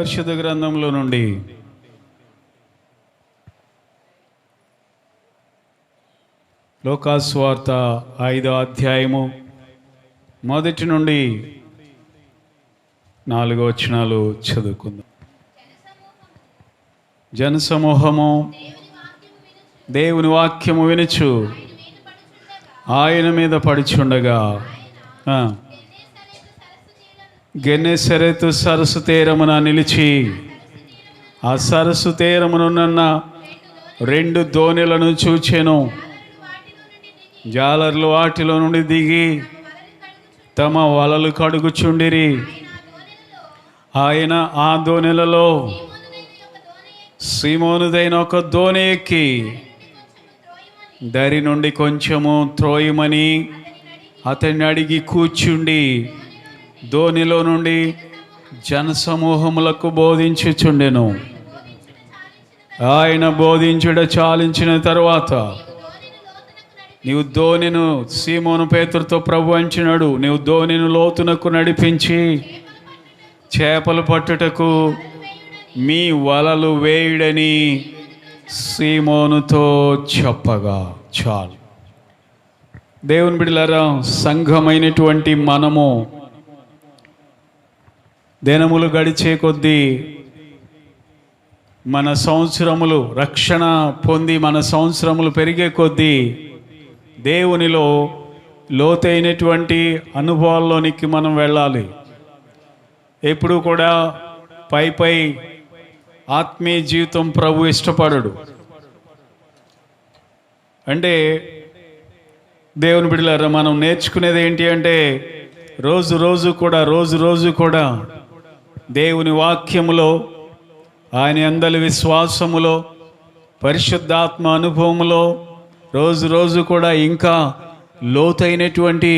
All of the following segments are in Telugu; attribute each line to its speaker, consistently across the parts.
Speaker 1: పరిశుద్ధ గ్రంథంలో నుండి లోకాస్వార్త ఐదో అధ్యాయము మొదటి నుండి నాలుగో వచనాలు చదువుకుందాం. జనసమూహము దేవుని వాక్యము వినుచు ఆయన మీద పడుచుండగా ఆ, గెన్నెసరెతు సరస్సు తీరమున నిలిచి ఆ సరస్సు తీరమునున్న రెండు దోణిలను చూచెను. జాలర్లు వాటిలో నుండి దిగి తమ వలలు కడుగుచుండిరి. ఆయన ఆ దోణిలలో సీమోనుదైన ఒక దోణి ఎక్కి దరి నుండి కొంచెము త్రోయమని అతన్ని అడిగి కూర్చుండి ధోనిలో నుండి జనసమూహములకు బోధించుచుండెను. ఆయన బోధించుట చాలించిన తర్వాత నీవు ధోనిను సీమోను పేతురుతో ప్రభు అంచినాడు. నీవు ధోనిను లోతునకు నడిపించి చేపలు పట్టుటకు మీ వలలు వేయుడని సీమోనుతో చెప్పగా చాలు. దేవుని బిడ్డలారా సంఘమైనటువంటి మనము దినములు గడిచే కొద్దీ మన సంవత్సరములు రక్షణ పొంది మన సంవత్సరములు పెరిగే కొద్దీ దేవునిలో లోతైనటువంటి అనుభవాల్లోనికి మనం వెళ్ళాలి. ఎప్పుడు కూడా పై పై ఆత్మీయ జీవితం ప్రభు ఇష్టపడడు. అంటే దేవుని బిడ్డలారా మనం నేర్చుకునేది ఏంటి అంటే రోజు రోజు కూడా రోజు రోజు కూడా దేవుని వాక్యములో ఆయన అందరి విశ్వాసములో పరిశుద్ధాత్మ అనుభవములో రోజు రోజు కూడా ఇంకా లోతైనటువంటి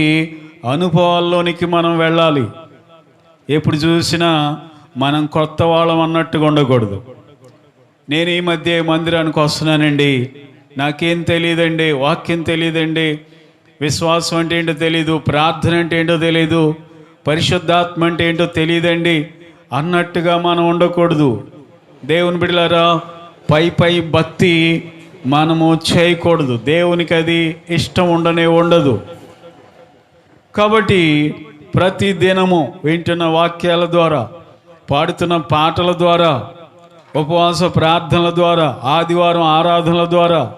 Speaker 1: అనుభవాల్లోనికి మనం వెళ్ళాలి. ఎప్పుడు చూసినా మనం కొత్త వాళ్ళం అన్నట్టుగా ఉండకూడదు. నేను ఈ మధ్య మందిరానికి వస్తున్నానండి. నాకేం తెలియదండి వాక్యం తెలియదండి విశ్వాసం అంటే ఏంటో తెలీదు ప్రార్థన అంటే ఏంటో తెలీదు పరిశుద్ధాత్మ అంటే ఏంటో తెలియదండి. అన్నట్టుగా మనం ఉండకూడదు. దేవుని బిడ్డలారా పై పై భక్తి మనము చేయకూడదు. దేవునికి అది ఇష్టం ఉండనే ఉండదు. కాబట్టి ప్రతి దినము వింటున్న వాక్యాల ద్వారా పాడుతున్న పాటల ద్వారా ఉపవాస ప్రార్థనల ద్వారా ఆదివారం ఆరాధనల ద్వారా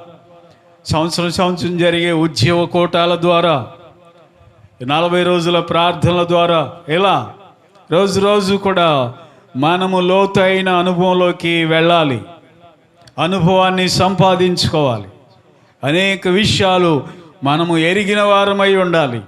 Speaker 1: సంవత్సరం సంవత్సరం జరిగే ఉద్యోగ కోటాల ద్వారా నలభై రోజుల ప్రార్థనల ద్వారా ఇలా రోజు రోజు కూడా మనము లోతైన అనుభవంలోకి వెళ్ళాలి. అనుభవాన్ని సంపాదించుకోవాలి. అనేక విషయాలు మనము ఎరిగిన వారమై ఉండాలి.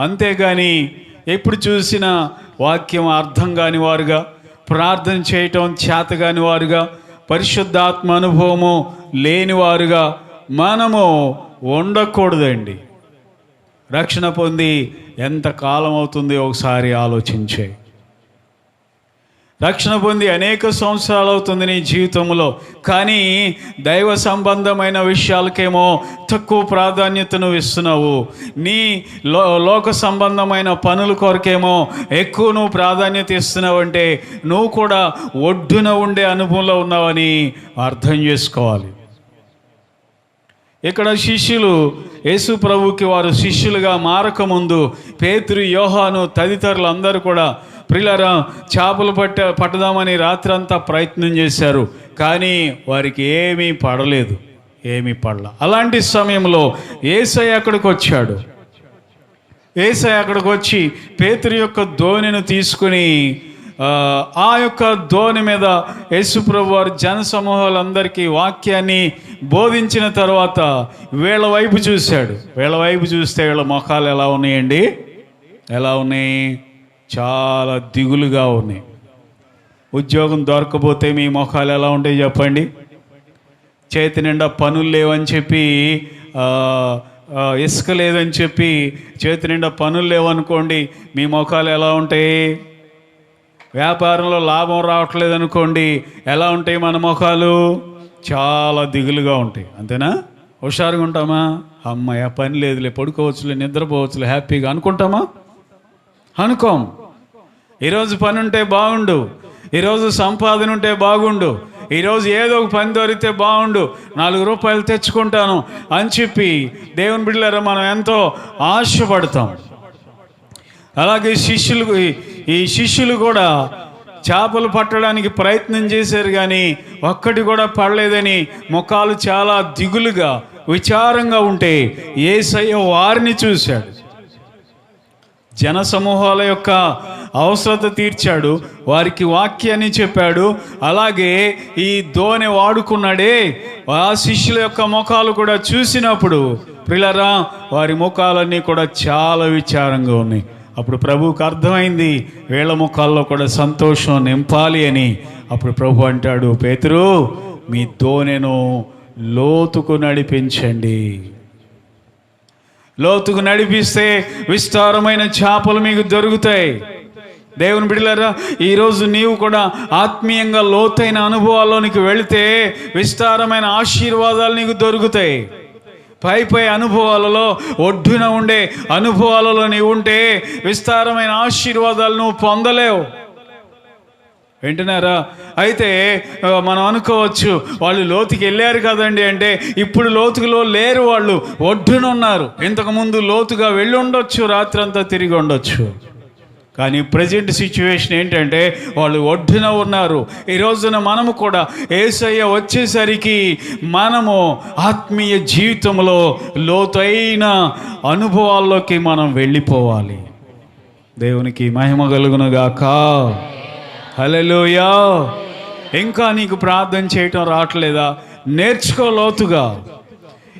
Speaker 1: అంతేగాని ఎప్పుడు చూసినా వాక్యం అర్థం కాని వారుగా ప్రార్థన చేయటం చేత కాని వారుగా పరిశుద్ధాత్మ అనుభవము లేనివారుగా మనము ఉండకూడదండి. రక్షణ పొంది ఎంత కాలం అవుతుంది ఒకసారి ఆలోచించే. రక్షణ పొంది అనేక సంవత్సరాలు అవుతుంది నీ జీవితంలో. కానీ దైవ సంబంధమైన విషయాలకేమో తక్కువ ప్రాధాన్యతను ఇస్తున్నావు. నీ లో లోక సంబంధమైన పనుల కొరకేమో ఎక్కువ నువ్వు ప్రాధాన్యత ఇస్తున్నావు అంటే నువ్వు కూడా ఒడ్డున ఉండే అనుభవంలో ఉన్నావని అర్థం చేసుకోవాలి. ఇక్కడ శిష్యులు యేసు ప్రభుకి వారు శిష్యులుగా మారకముందు పేతురు యోహాను తదితరులు అందరూ కూడా ప్రిలరా చేపలు పట్ట పట్టదామని రాత్రంతా ప్రయత్నం చేశారు. కానీ వారికి ఏమీ పడలేదు. ఏమీ పడల. అలాంటి సమయంలో ఏసై అక్కడికి వచ్చాడు. ఏసై అక్కడికి వచ్చి పేతురు యొక్క ధోనిను తీసుకుని ఆ, యొక్క ధోని మీద యేసుప్రభు వారు జన సమూహాలందరికీ వాక్యాన్ని బోధించిన తర్వాత వీళ్ళ వైపు చూశాడు. వీళ్ళ వైపు చూస్తే వీళ్ళ ముఖాలు ఎలా ఉన్నాయండి? ఎలా ఉన్నాయి? చాలా దిగులుగా ఉన్నాయి. ఉద్యోగం దొరకపోతే మీ ముఖాలు ఎలా ఉంటాయి చెప్పండి? చేతి నిండా పనులు లేవని చెప్పి ఇసుక లేదని చెప్పి చేతి నిండా పనులు లేవనుకోండి మీ ముఖాలు ఎలా ఉంటాయి? వ్యాపారంలో లాభం రావట్లేదు అనుకోండి ఎలా ఉంటాయి మన ముఖాలు చాలా దిగులుగా ఉంటాయి. అంతేనా? హుషారుగా ఉంటామా? అమ్మాయి పని లేదులే పడుకోవచ్చులే నిద్రపోవచ్చులే హ్యాపీగా అనుకుంటామా? అనుకోం ఈరోజు పని ఉంటే బాగుండు. ఈరోజు సంపాదన ఉంటే బాగుండు. ఈరోజు ఏదో ఒక పని దొరికితే బాగుండు. నాలుగు రూపాయలు తెచ్చుకుంటాను అని చెప్పి దేవుని బిడ్డలారా మనం ఎంతో ఆశపడతాం. అలాగే శిష్యులు ఈ శిష్యులు కూడా చేపలు పట్టడానికి ప్రయత్నం చేశారు కానీ ఒక్కటి కూడా పడలేదని ముఖాలు చాలా దిగులుగా విచారంగా ఉంటే ఏసయ్య వారిని చూశాడు. జన సమూహాల యొక్క అవసరత తీర్చాడు వారికి వాక్యాన్ని చెప్పాడు. అలాగే ఈ దోణి వాడుకున్నాడే ఆ శిష్యుల యొక్క ముఖాలు కూడా చూసినప్పుడు పిల్లరా వారి ముఖాలన్నీ కూడా చాలా విచారంగా ఉన్నాయి. అప్పుడు ప్రభువుకు అర్థమైంది వీళ్ళ ముఖాల్లో కూడా సంతోషం నింపాలి అని. అప్పుడు ప్రభు అంటాడు పేతురు మీ దోణెను లోతుకు నడిపించండి. లోతుకు నడిపిస్తే విస్తారమైన చేపలు మీకు దొరుకుతాయి. దేవుని బిడ్డలారా ఈరోజు నీవు కూడా ఆత్మీయంగా లోతైన అనుభవాల్లోనికి వెళితే విస్తారమైన ఆశీర్వాదాలు నీకు దొరుకుతాయి. పై పై అనుభవాలలో ఒడ్డున ఉండే అనుభవాలలో నీవు ఉంటే విస్తారమైన ఆశీర్వాదాలు నువ్వు పొందలేవు. వింటున్నారా? అయితే మనం అనుకోవచ్చు వాళ్ళు లోతుకి వెళ్ళారు కదండి అంటే ఇప్పుడు లోతుకులో లేరు వాళ్ళు ఒడ్డున ఉన్నారు ఇంతకుముందు లోతుగా వెళ్ళి ఉండొచ్చు రాత్రంతా తిరిగి ఉండొచ్చు. కానీ ప్రజెంట్ సిచ్యువేషన్ ఏంటంటే వాళ్ళు ఒడ్డున ఉన్నారు. ఈ రోజున మనము కూడా ఏసయ్య వచ్చేసరికి మనము ఆత్మీయ జీవితంలో లోతైన అనుభవాల్లోకి మనం వెళ్ళిపోవాలి. దేవునికి మహిమ కలుగునుగాక. హల్లెలూయా. ఇంకా నీకు ప్రార్థన చేయటం రావట్లేదా? నేర్చుకో లోతుగా.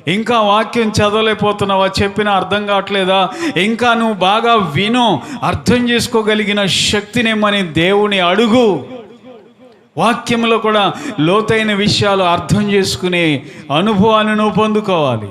Speaker 1: ఇంకా వాక్యం చదవలేకపోతున్నావా? చెప్పిన అర్థం కావట్లేదా? ఇంకా నువ్వు బాగా విను. అర్థం చేసుకోగలిగిన శక్తినేమని దేవుని అడుగు. వాక్యంలో కూడా లోతైన విషయాలు అర్థం చేసుకునే అనుభవాన్ని నువ్వు పొందుకోవాలి.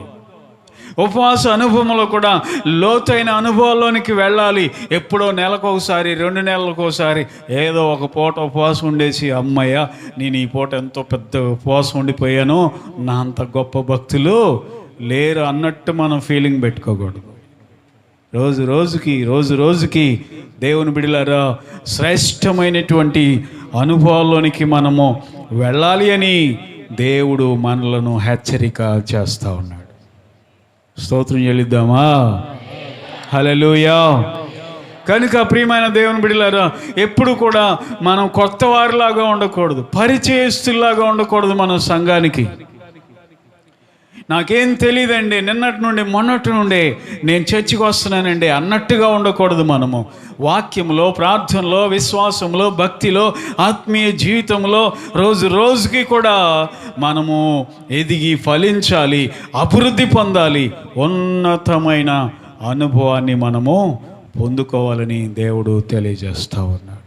Speaker 1: ఉపవాస అనుభవంలో కూడా లోతైన అనుభవాల్లోనికి వెళ్ళాలి. ఎప్పుడో నెలకు ఒకసారి రెండు నెలలకు ఒకసారి ఏదో ఒక పూట ఉపవాసం ఉండేసి అమ్మయ్య నేను ఈ పూట ఎంతో పెద్ద ఉపవాసం ఉండిపోయాను. నా అంత గొప్ప భక్తులు లేరు అన్నట్టు మనం ఫీలింగ్ పెట్టుకోకూడదు. రోజు రోజుకి రోజు రోజుకి దేవుని బిడిలారా శ్రేష్టమైనటువంటి అనుభవాల్లోనికి మనము వెళ్ళాలి అని దేవుడు మనలను హెచ్చరిక చేస్తూ ఉన్నాడు. స్తోత్రం చెల్లిద్దామా? హలలుయా కనుక ప్రియమైన దేవుని బిడ్డలారా ఎప్పుడు కూడా మనం కొత్త వారిలాగా ఉండకూడదు పరిచయస్తులాగా ఉండకూడదు మన సంఘానికి. నాకేం తెలియదండి నిన్నటి నుండి మొన్నటి నుండి నేను చర్చికి వస్తున్నానండి అన్నట్టుగా ఉండకూడదు మనము. వాక్యంలో ప్రార్థనలో విశ్వాసంలో భక్తిలో ఆత్మీయ జీవితంలో రోజు రోజుకి కూడా మనము ఎదిగి ఫలించాలి అభివృద్ధి పొందాలి ఉన్నతమైన అనుభవాన్ని మనము పొందుకోవాలని దేవుడు తెలియజేస్తూ ఉన్నాడు.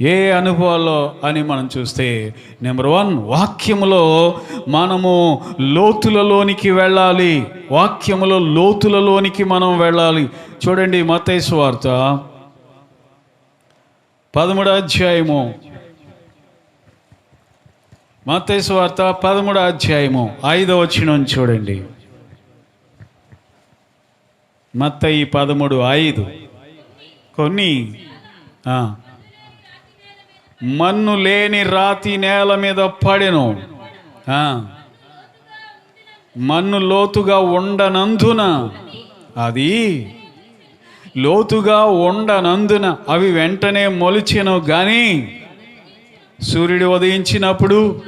Speaker 1: ఏ అనుభవాల్లో అని మనం చూస్తే నెంబర్ వన్ వాక్యములో మనము లోతులలోనికి వెళ్ళాలి. వాక్యములో లోతులలోనికి మనం వెళ్ళాలి. చూడండి మతేసు వార్త. పదమూడు అధ్యాయము. మతేసు వార్త పదమూడు అధ్యాయము. ఐదో వచ్చిన చూడండి. మత్తయి పదమూడు ఐదు. కొన్ని. మన్ను లేని రాతి నేల మీద పడెను. మన్ను లోతుగా ఉండనందున అది లోతుగా ఉండనందున అవి వెంటనే మొలిచెను కానీ సూర్యుడు ఉదయించినప్పుడు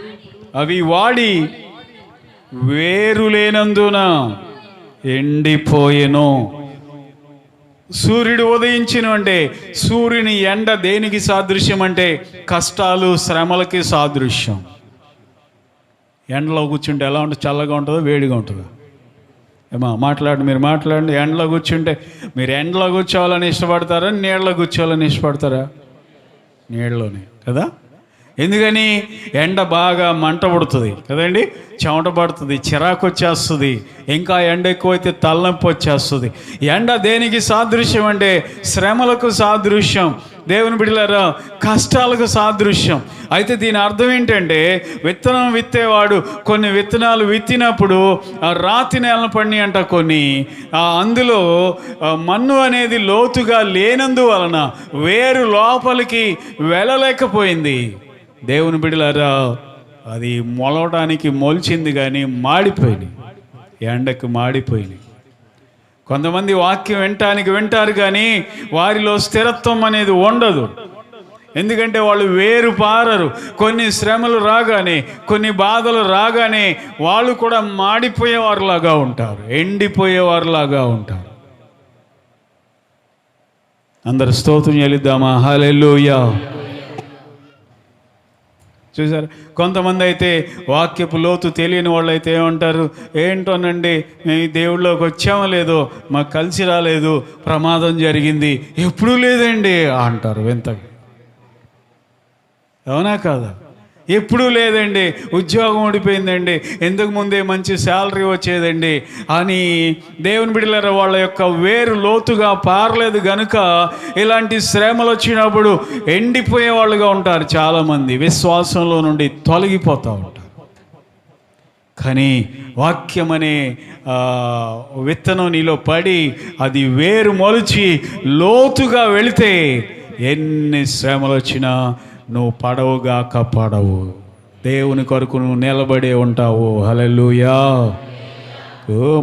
Speaker 1: అవి వాడి వేరు లేనందున ఎండిపోయెను. సూర్యుడు ఉదయించిన అంటే సూర్యుని ఎండ దేనికి సాదృశ్యం అంటే కష్టాలు శ్రమలకి సాదృశ్యం. ఎండలో కూర్చుంటే ఎలా ఉంటుంది? చల్లగా ఉంటుందో? వేడిగా ఉంటుందో? ఏమా మాట్లాడండి మీరు మాట్లాడండి. ఎండలో కూర్చుంటే మీరు ఎండలో కూర్చోవాలని ఇష్టపడతారా? నీళ్ళలో కూర్చోవాలని ఇష్టపడతారా? నీళ్ళలోనే కదా? ఎందుకని ఎండ బాగా మంట పడుతుంది. కదండి? చెమట పడుతుంది చిరాకు వచ్చేస్తుంది ఇంకా ఎండ ఎక్కువైతే తలనొప్పి వచ్చేస్తుంది. ఎండ దేనికి సాదృశ్యం అంటే శ్రమలకు సాదృశ్యం. దేవుని బిడ్డలారా కష్టాలకు సాదృశ్యం. అయితే దీని అర్థం ఏంటంటే విత్తనం విత్తేవాడు కొన్ని విత్తనాలు విత్తినప్పుడు రాతి నేలను పడి అంట కొన్ని అందులో మన్ను అనేది లోతుగా లేనందువలన వేరు లోపలికి వెళ్ళలేకపోయింది. దేవుని బిడ్డలారా అది మొలవడానికి మొలిచింది కానీ మాడిపోయినాయి. ఎండకు మాడిపోయినాయి. కొంతమంది వాక్యం వినటానికి వింటారు కానీ వారిలో స్థిరత్వం అనేది ఉండదు. ఎందుకంటే వాళ్ళు వేరు పారరు. కొన్ని శ్రమలు రాగానే కొన్ని బాధలు రాగానే వాళ్ళు కూడా మాడిపోయేవారులాగా ఉంటారు. ఎండిపోయేవారులాగా ఉంటారు. అందరు స్తోత్రం చెల్లిద్దామా? హాలెల్లుయా. చూసారు కొంతమంది అయితే వాక్యపు లోతు తెలియని వాళ్ళు అయితే ఏమంటారు? ఏంటోనండి మేము దేవుళ్ళలోకి వచ్చామో లేదో మాకు కలిసి రాలేదు ప్రమాదం జరిగింది ఎప్పుడూ లేదండి అంటారు వింతగా. అవునా కాదా? ఎప్పుడూ లేదండి ఉద్యోగం ఓడిపోయిందండి ఎందుకు ముందే మంచి శాలరీ వచ్చేదండి అని దేవుని బిడ్డల వాళ్ళ యొక్క వేరు లోతుగా పారలేదు గనుక ఇలాంటి శ్రమలు వచ్చినప్పుడు ఎండిపోయే వాళ్ళుగా ఉంటారు చాలామంది విశ్వాసంలో నుండి తొలగిపోతూ ఉంటారు. కానీ వాక్యం అనే విత్తనం నీలో పడి అది వేరు మొలిచి లోతుగా వెళితే ఎన్ని శ్రమలు వచ్చినా నువ్వు పడవుగాక పడవు. దేవుని కొరకు నువ్వు నిలబడే ఉంటావు. హలెలుయా ఓ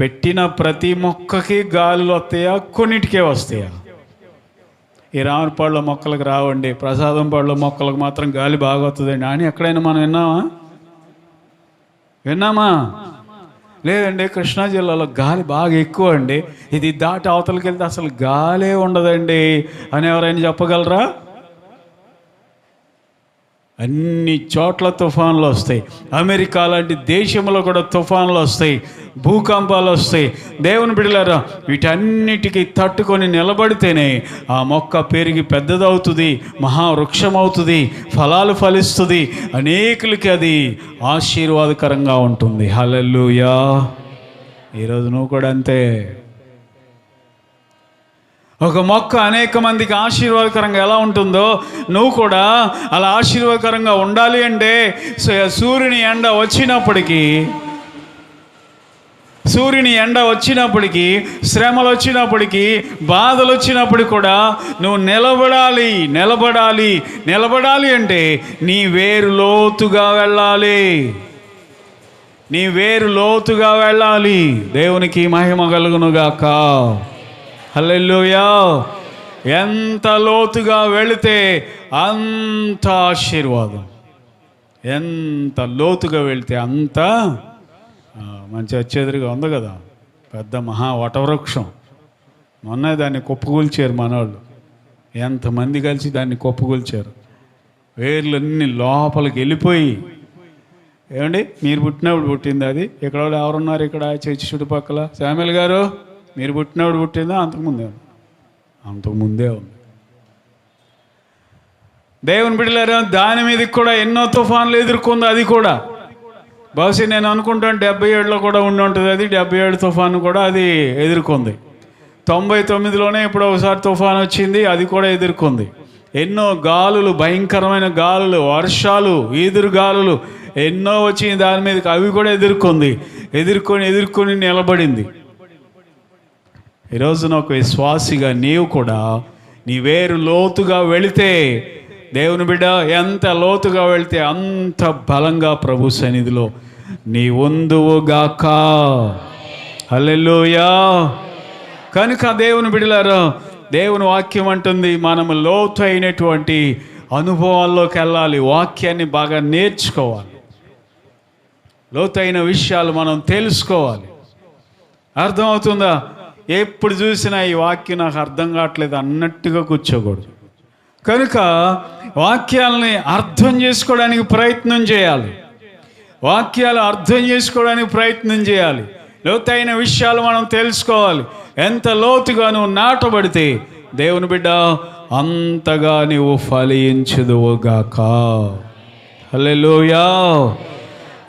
Speaker 1: పెట్టిన ప్రతి మొక్కకి గాలులు వస్తాయా? కొన్నిటికే వస్తాయా? ఈ రావణ పళ్ళ మొక్కలకు రావండి. ప్రసాదం పళ్ళ మొక్కలకు మాత్రం గాలి బాగా వస్తుందండి. అని ఎక్కడైనా మనం విన్నామా? విన్నామా? లేదండి కృష్ణా జిల్లాలో గాలి బాగా ఎక్కువ అండి ఇది దాటి అవతలకి వెళ్తే అసలు గాలే ఉండదండి. అని ఎవరైనా చెప్పగలరా? అన్ని చోట్ల తుఫాన్లు వస్తాయి. అమెరికా లాంటి దేశంలో కూడా తుఫాన్లు వస్తాయి. భూకంపాలు వస్తాయి. దేవుని బిడలారా వీటన్నిటికీ తట్టుకొని నిలబడితేనే ఆ మొక్క పెరిగి పెద్దదవుతుంది మహావృక్షం అవుతుంది ఫలాలు ఫలిస్తుంది. అనేకులకి అది ఆశీర్వాదకరంగా ఉంటుంది. హలల్లుయా. ఈరోజు నువ్వు కూడా అంతే. ఒక మొక్క అనేక మందికి ఆశీర్వాదకరంగా ఎలా ఉంటుందో నువ్వు కూడా అలా ఆశీర్వాదకరంగా ఉండాలి అంటే సూర్యుని ఎండ వచ్చినప్పటికీ సూర్యుని ఎండ వచ్చినప్పటికీ శ్రమలు వచ్చినప్పటికీ బాధలు వచ్చినప్పుడు కూడా నువ్వు నిలబడాలి నిలబడాలి నిలబడాలి అంటే నీ వేరు లోతుగా వెళ్ళాలి. నీ వేరు లోతుగా వెళ్ళాలి. దేవునికి మహిమ కలుగునుగాక. హల్లెల్లుయా ఎంత లోతుగా వెళితే అంత ఆశీర్వాదం. ఎంత లోతుగా వెళితే అంత మంచి వచ్చేదిరిగా ఉంది కదా. పెద్ద మహా వటవృక్షం. మొన్న దాన్ని కుప్పగూల్చారు మనవాళ్ళు ఎంతమంది కలిసి దాన్ని కుప్పగూల్చారు. వేర్లన్నీ లోపలికి వెళ్ళిపోయి. ఏమండి? మీరు పుట్టినప్పుడు పుట్టింది అది? ఇక్కడ వాళ్ళు ఎవరున్నారు ఇక్కడ? చర్చి చుట్టుపక్కల? శామ్యుల్ గారు మీరు పుట్టినప్పుడు పుట్టిందా? అంతకుముందే ఉంది. అంతకుముందే ఉంది. దేవుని బిడ్డలారా దాని మీదకి కూడా ఎన్నో తుఫాన్లు ఎదుర్కొంది అది కూడా. బహుశా నేను అనుకుంటాను డెబ్బై ఏడులో కూడా ఉండి ఉంటుంది అది. డెబ్బై ఏడు తుఫాను కూడా అది ఎదుర్కొంది. తొంభై తొమ్మిదిలోనే ఇప్పుడు ఒకసారి తుఫాన్ వచ్చింది అది కూడా ఎదుర్కొంది. ఎన్నో గాలులు భయంకరమైన గాలులు వర్షాలు ఈదురు గాలులు ఎన్నో వచ్చి దాని మీదకి అవి కూడా ఎదుర్కొంది. ఎదుర్కొని ఎదుర్కొని నిలబడింది. ఈరోజు ఒక విశ్వాసిగా నీవు కూడా నీ వేరు లోతుగా వెళితే దేవుని బిడ్డ ఎంత లోతుగా వెళితే అంత బలంగా ప్రభు సన్నిధిలో నీ ఉందువుగాక. హల్లెలూయా. కనుక దేవుని బిడలారా దేవుని వాక్యం అంటుంది మనము లోతు అయినటువంటి అనుభవాల్లోకి వెళ్ళాలి వాక్యాన్ని బాగా నేర్చుకోవాలి. లోతైన విషయాలు మనం తెలుసుకోవాలి. అర్థమవుతుందా? ఎప్పుడు చూసినా ఈ వాక్యం నాకు అర్థం కావట్లేదు అన్నట్టుగా కూర్చోకూడదు. కనుక వాక్యాలని అర్థం చేసుకోవడానికి ప్రయత్నం చేయాలి. వాక్యాలు అర్థం చేసుకోవడానికి ప్రయత్నం చేయాలి. లోతైన విషయాలు మనం తెలుసుకోవాలి. ఎంత లోతుగా నువ్వు నాటబడితే దేవుని బిడ్డ అంతగా నువ్వు ఫలించదువుగాక హలోయా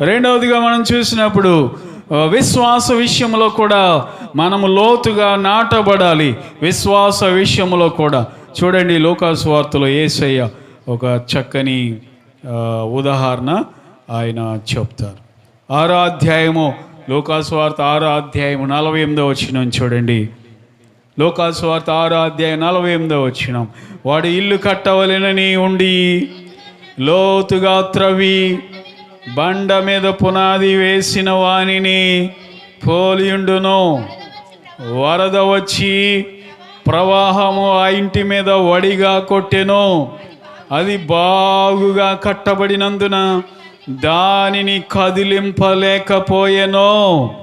Speaker 1: రెండవదిగా మనం చూసినప్పుడు విశ్వాస విషయంలో కూడా మనము లోతుగా నాటబడాలి. విశ్వాస విషయంలో కూడా. చూడండి లోకాసువార్తలో ఏసయ్య ఒక చక్కని ఉదాహరణ ఆయన చెప్తారు. ఆరో అధ్యాయము లోకాసువార్త ఆరో అధ్యాయము నలభై ఎనిమిదో వచ్చిన చూడండి లోకాసువార్త ఆరో అధ్యాయం నలభై ఎనిమిదో వచ్చినాం వాడు ఇల్లు కట్టవలెనని ఉండి లోతుగా త్రవి బండ మీద పునాది వేసిన వానిని పోలియుండును. వరద వచ్చి ప్రవాహము ఆ ఇంటి మీద వడిగా కొట్టెను. అది బాగుగా కట్టబడినందున దానిని కదిలింపలేకపోయెను.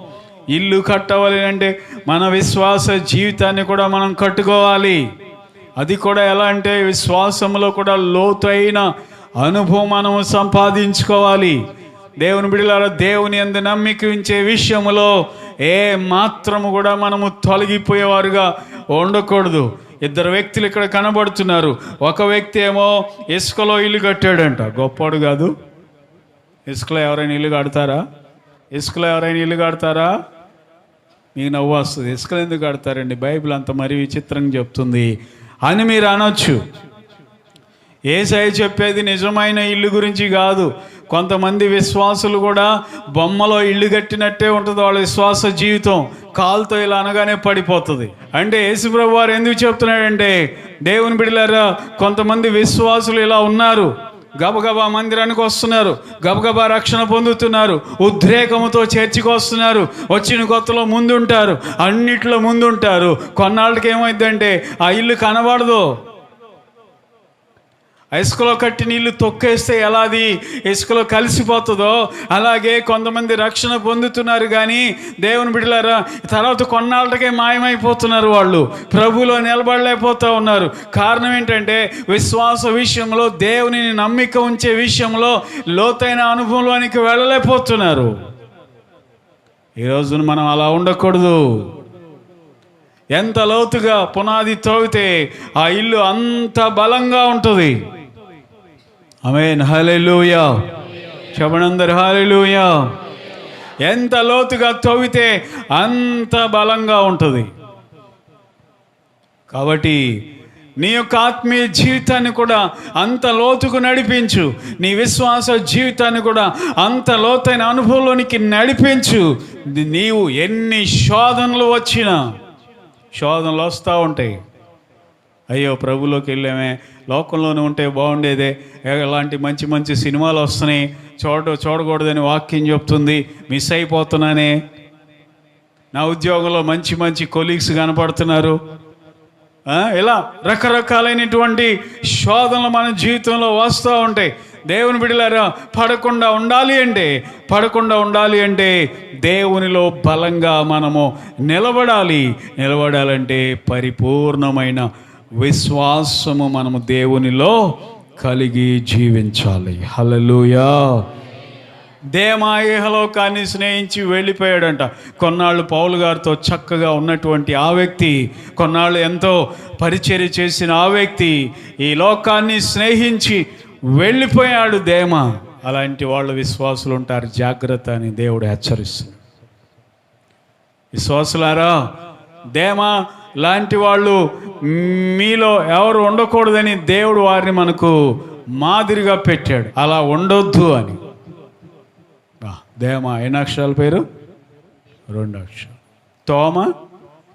Speaker 1: ఇల్లు కట్టవాలి అంటే మన విశ్వాస జీవితాన్ని కూడా మనం కట్టుకోవాలి. అది కూడా ఎలా అంటే విశ్వాసంలో కూడా లోతైన అనుభవం మనము సంపాదించుకోవాలి. దేవుని బిడలారా దేవుని అందు నమ్మిక ఉంచే విషయంలో ఏ మాత్రము కూడా మనము తొలగిపోయేవారుగా ఉండకూడదు. ఇద్దరు వ్యక్తులు ఇక్కడ కనబడుతున్నారు. ఒక వ్యక్తి ఏమో ఇసుకలో ఇల్లు కట్టాడంట. గొప్పోడు కాదు. ఇసుకలో ఎవరైనా ఇల్లు కడతారా? ఇసుకలో ఎవరైనా ఇల్లు కడతారా? మీకు నవ్వు వస్తుంది. ఇసుకలు ఎందుకు కడతారండి? బైబిల్ అంత మరి విచిత్రంగా చెప్తుంది. అని మీరు అనొచ్చు. ఏసై చెప్పేది నిజమైన ఇల్లు గురించి కాదు. కొంతమంది విశ్వాసులు కూడా బొమ్మలో ఇల్లు కట్టినట్టే ఉంటుంది వాళ్ళ విశ్వాస జీవితం. కాలుతో ఇలా అనగానే పడిపోతుంది. అంటే యేసుప్రభు వారు ఎందుకు చెప్తున్నాడంటే దేవుని బిడ్డలారా కొంతమంది విశ్వాసులు ఇలా ఉన్నారు. గబగబా మందిరానికి వస్తున్నారు. గబగబా రక్షణ పొందుతున్నారు. ఉద్రేకముతో చేర్చుకొస్తున్నారు వచ్చిన కొత్తలో ముందుంటారు. అన్నిట్లో ముందుంటారు. కొన్నాళ్ళకి ఏమైందంటే ఆ ఇల్లు కనబడదు. ఇసుకలో కట్టి నీళ్ళు తొక్కేస్తే ఎలా అది ఇసుకలో కలిసిపోతుందో? అలాగే కొంతమంది రక్షణ పొందుతున్నారు కానీ దేవుని బిడ్డలారా తర్వాత కొన్నాళ్ళకే మాయమైపోతున్నారు వాళ్ళు. ప్రభులో నిలబడలేకపోతూ ఉన్నారు. కారణం ఏంటంటే విశ్వాస విషయంలో దేవునిని నమ్మిక ఉంచే విషయంలో లోతైన అనుభవంలోనికి వెళ్ళలేకపోతున్నారు. ఈ రోజున మనం అలా ఉండకూడదు. ఎంత లోతుగా పునాది తోవితే ఆ ఇల్లు అంత బలంగా ఉంటుంది. అమేన్ హల్లెలూయా చెప్పనందరు హల్లెలూయా ఎంత లోతుగా తవ్వితే అంత బలంగా ఉంటుంది. కాబట్టి నీ యొక్క ఆత్మీయ జీవితాన్ని కూడా అంత లోతుకు నడిపించు. నీ విశ్వాస జీవితాన్ని కూడా అంత లోతైన అనుభవంలోనికి నడిపించు. నీవు ఎన్ని శోధనలు వచ్చినా శోధనలు వస్తూ ఉంటాయి. అయ్యో ప్రభులోకి వెళ్ళామే. లోకంలోనే ఉంటే బాగుండేదే. ఎలాంటి మంచి మంచి సినిమాలు వస్తున్నాయి. చూడ చూడకూడదని వాక్యం చెప్తుంది. మిస్ అయిపోతున్నానే. నా ఉద్యోగంలో మంచి మంచి కొలీగ్స్ కనపడుతున్నారు. ఇలా రకరకాలైనటువంటి శోధనలు మన జీవితంలో వస్తూ ఉంటాయి. దేవుని బిడ్డలారా పడకుండా ఉండాలి అంటే పడకుండా ఉండాలి అంటే దేవునిలో బలంగా మనము నిలబడాలి. నిలబడాలంటే పరిపూర్ణమైన విశ్వాసము మనము దేవునిలో కలిగి జీవించాలి. హలలుయా దేమా ఏహలోకాన్ని స్నేహించి వెళ్ళిపోయాడంట. కొన్నాళ్ళు పౌలు గారితో చక్కగా ఉన్నటువంటి ఆ వ్యక్తి కొన్నాళ్ళు ఎంతో పరిచర్య చేసిన ఆ వ్యక్తి ఈ లోకాన్ని స్నేహించి వెళ్ళిపోయాడు దేమ. అలాంటి వాళ్ళు విశ్వాసులు ఉంటారు. జాగ్రత్త అని దేవుడు హెచ్చరిస్తున్నాడు. విశ్వాసులారా దేమ లాంటి వాళ్ళు మీలో ఎవరు ఉండకూడదని దేవుడు వారిని మనకు మాదిరిగా పెట్టాడు. అలా ఉండొద్దు అని. దేమా దేమ ఎన్ని అక్షరాల పేరు? రెండు అక్షరాలు. తోమ?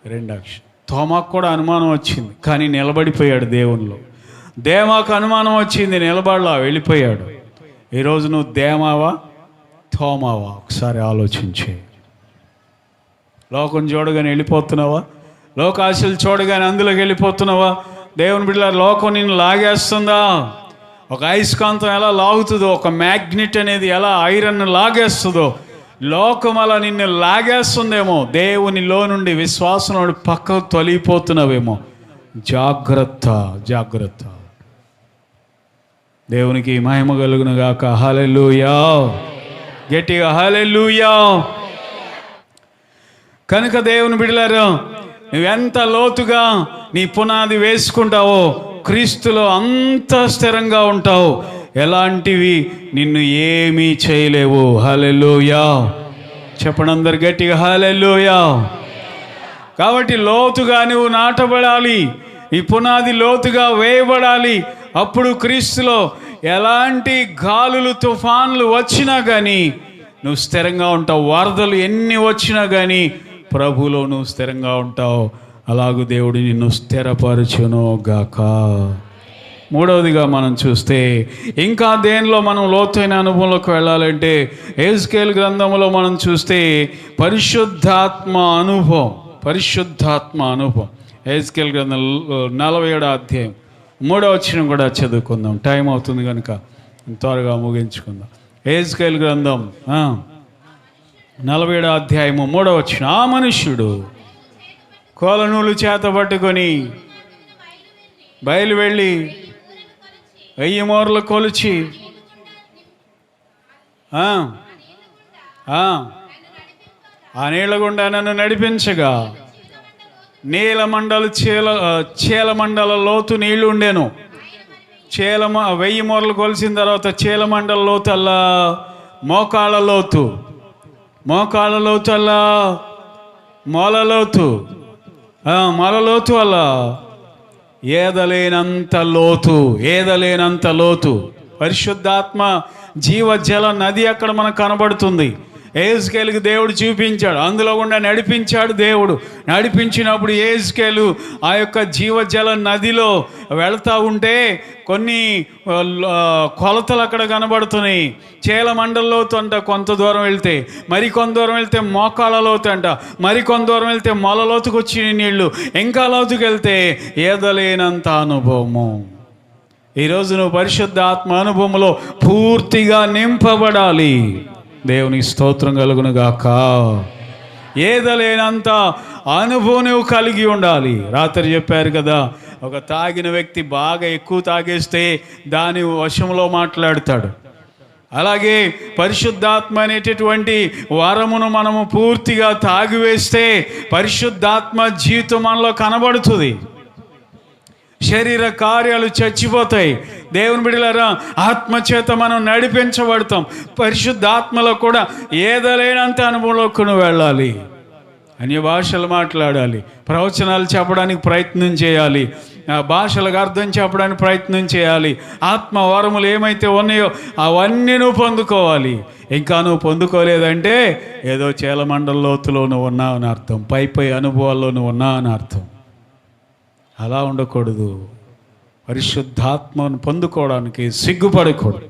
Speaker 1: రెండు అక్షరాలు. తోమాకు కూడా అనుమానం వచ్చింది కానీ నిలబడిపోయాడు దేవునిలో. దేమాకు అనుమానం వచ్చింది నిలబడలా వెళ్ళిపోయాడు. ఈరోజు నువ్వు దేమావా తోమావా? ఒకసారి ఆలోచించే. లోకం చూడగానే వెళ్ళిపోతున్నావా? లోకాశలు చూడగానే అందులోకి వెళ్ళిపోతున్నావా? దేవుని బిడ్డ లోకం నిన్ను లాగేస్తుందా? ఒక అయస్కాంతం ఎలా లాగుతుందో ఒక మ్యాగ్నెట్ అనేది ఎలా ఐరన్ లాగేస్తుందో లోకం అలా నిన్ను లాగేస్తుందేమో దేవునిలో నుండి విశ్వాసం నుండి పక్కకు తొలగిపోతున్నావేమో. జాగ్రత్త జాగ్రత్త. దేవునికి మహిమ కలుగును గాక. హల్లెలూయా. గట్టిగా హలెలుయా కనుక దేవుని బిడలారు నువ్వెంత లోతుగా నీ పునాది వేసుకుంటావో క్రీస్తులో అంత స్థిరంగా ఉంటావు. ఎలాంటివి నిన్ను ఏమీ చేయలేవు. హలెలుయా చెప్పండి అందరు గట్టిగా హలెలుయా కాబట్టి లోతుగా నువ్వు నాటబడాలి. ఈ పునాది లోతుగా వేయబడాలి. అప్పుడు క్రీస్తులో ఎలాంటి గాలులు తుఫాన్లు వచ్చినా కానీ నువ్వు స్థిరంగా ఉంటావు. వరదలు ఎన్ని వచ్చినా కానీ ప్రభులో స్థిరంగా ఉంటావు. అలాగూ దేవుడు నిన్ను స్థిరపరచును గాక. మూడవదిగా మనం చూస్తే ఇంకా దేనిలో మనం లోతైన అనుభవంలోకి వెళ్ళాలంటే ఏజ్కేల్ గ్రంథంలో మనం చూస్తే పరిశుద్ధాత్మ అనుభవం పరిశుద్ధాత్మ అనుభవం. ఏజ్కేల్ గ్రంథం నలభై ఏడో అధ్యాయం. మూడో వచ్చిన కూడా చదువుకుందాం. టైం అవుతుంది కనుక త్వరగా ముగించుకుందాం. ఏజ్కేల్ గ్రంథం నలభై ఏడో అధ్యాయము మూడవ వచ్చిన ఆ మనుష్యుడు కోలనూలు చేత పట్టుకొని బయలు వెళ్ళి వెయ్యి మోర్లు కొలిచి ఆ, నీళ్ళ గుండా నన్ను నడిపించగా నీలమండల చీల చీలమండల లోతు నీళ్ళు ఉండేను. చీలమ వెయ్యి మూరలు కొలిసిన తర్వాత చీలమండల లోతు అల్లా మోకాళ్ళ లోతు. మోకాళ్ళ లోతు అల్లా మొల లోతు మొల లోతు అలా. ఏదలేనంత లోతు ఏదలేనంత లోతు. పరిశుద్ధాత్మ జీవజల నది అక్కడ మనకు కనబడుతుంది. ఏజ్కేలుకి దేవుడు చూపించాడు. అందులో కూడా నడిపించాడు దేవుడు. నడిపించినప్పుడు ఏజ్కేలు ఆ యొక్క జీవజల నదిలో వెళ్తూ ఉంటే కొన్ని కొలతలు అక్కడ కనబడుతున్నాయి. చేల మండలంలోతు అంట కొంత దూరం వెళ్తే మరి కొంత దూరం వెళ్తే మోకాళ్ళ మరి కొంత దూరం వెళ్తే మొలలోతుకు వచ్చిన నీళ్ళు ఇంకా లోతుకు వెళ్తే ఏదలేనంత అనుభవము. ఈరోజు నువ్వు పరిశుద్ధ ఆత్మ అనుభవంలో పూర్తిగా నింపబడాలి. దేవుని స్తోత్రం కలుగును గాక. ఏదలేనంత అనుభవం నువ్వు కలిగి ఉండాలి. రాత్రి చెప్పారు కదా ఒక తాగిన వ్యక్తి బాగా ఎక్కువ తాగేస్తే దాని వశంలో మాట్లాడతాడు. అలాగే పరిశుద్ధాత్మ అనేటటువంటి వరమును మనము పూర్తిగా తాగివేస్తే పరిశుద్ధాత్మ జీవితం మనలో కనబడుతుంది. శరీర కార్యాలు చచ్చిపోతాయి. దేవుని బిడ్డలారా ఆత్మ చేత మనం నడిపించబడతాం. పరిశుద్ధాత్మలో కూడా ఏదలేనంత అనుభవంలోకి నువ్వు వెళ్ళాలి. అన్య భాషలు మాట్లాడాలి. ప్రవచనాలు చెప్పడానికి ప్రయత్నం చేయాలి. ఆ భాషలకు అర్థం చెప్పడానికి ప్రయత్నం చేయాలి. ఆత్మ వరములు ఏమైతే ఉన్నాయో అవన్నీ నువ్వు పొందుకోవాలి. ఇంకా నువ్వు పొందుకోలేదంటే ఏదో చీలమండల్లోతులో నువ్వు ఉన్నావు అని అర్థం. పై పై అనుభవాల్లో నువ్వు ఉన్నావు అని అర్థం. అలా ఉండకూడదు. పరిశుద్ధాత్మను పొందుకోవడానికి సిగ్గుపడకూడదు.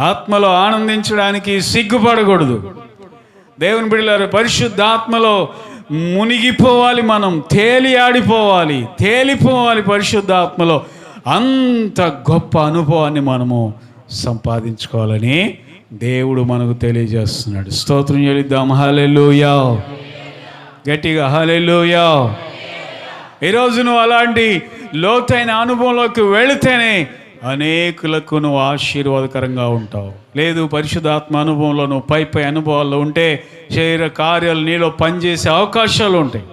Speaker 1: ఆత్మలో ఆనందించడానికి సిగ్గుపడకూడదు. దేవుని బిడ్డలారు పరిశుద్ధాత్మలో మునిగిపోవాలి మనం తేలి ఆడిపోవాలి తేలిపోవాలి పరిశుద్ధాత్మలో. అంత గొప్ప అనుభవాన్ని మనము సంపాదించుకోవాలని దేవుడు మనకు తెలియజేస్తున్నాడు. స్తోత్రం చెల్లిద్దాం. హలెల్లుయా. గట్టిగా హల్లెలూయా. ఈరోజు నువ్వు అలాంటి లోతైన అనుభవంలోకి వెళితేనే అనేకులకు నువ్వు ఆశీర్వాదకరంగా ఉంటావు. లేదు పరిశుధాత్మ అనుభవంలో నువ్వు పై పై అనుభవాల్లో ఉంటే శరీర కార్యాలు నీలో పనిచేసే అవకాశాలు ఉంటాయి.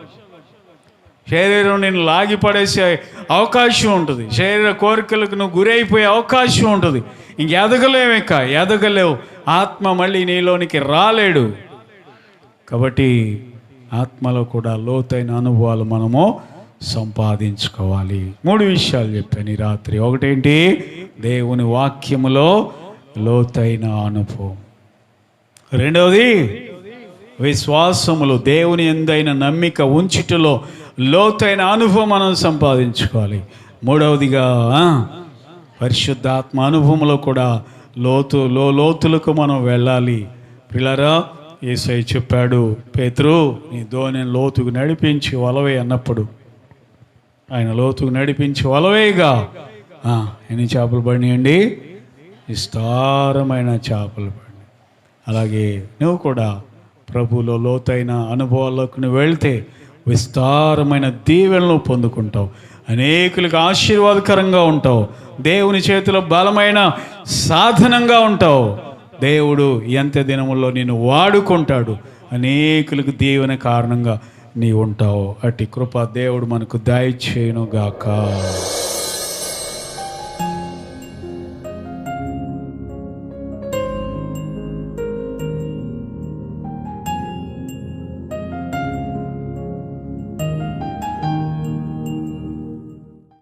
Speaker 1: శరీరం నేను లాగిపడేసే అవకాశం ఉంటుంది. శరీర కోరికలకు నువ్వు గురైపోయే అవకాశం ఉంటుంది. ఇంక ఎదగలేవు ఇక ఎదగలేవు. ఆత్మ మళ్ళీ నీలోనికి రాలేడు. కాబట్టి ఆత్మలో కూడా లోతైన అనుభవాలు మనము సంపాదించుకోవాలి. మూడు విషయాలు చెప్పాను ఈ రాత్రి. ఒకటేంటి? దేవుని వాక్యములో లోతైన అనుభవం. రెండవది విశ్వాసములు దేవుని ఎందైన నమ్మిక ఉంచుటలో లోతైన అనుభవం మనం సంపాదించుకోవాలి. మూడవదిగా పరిశుద్ధాత్మ అనుభవంలో కూడా లోతు లో లోతులకు మనం వెళ్ళాలి. పిల్లరా ఏసై చెప్పాడు పేతురు నీ ధోని లోతుకు నడిపించి వలవే అన్నప్పుడు ఆయన లోతుకు నడిపించి వలవేగా ఎన్ని చేపలు పడినాయండి? విస్తారమైన చేపలు పడి అలాగే నువ్వు కూడా ప్రభులో లోతైన అనుభవాల్లోకి నువ్వు వెళ్తే విస్తారమైన దీవెనలు పొందుకుంటావు. అనేకులకు ఆశీర్వాదకరంగా ఉంటావు. దేవుని చేతిలో బలమైన సాధనంగా ఉంటావు. దేవుడు ఎంత దినముల్లో నిన్ను వాడుకుంటాడు. అనేకులకు దీవెన కారణంగా నీ ఉంటావు అటు కృప దేవుడు మనకు దయచేయును గాక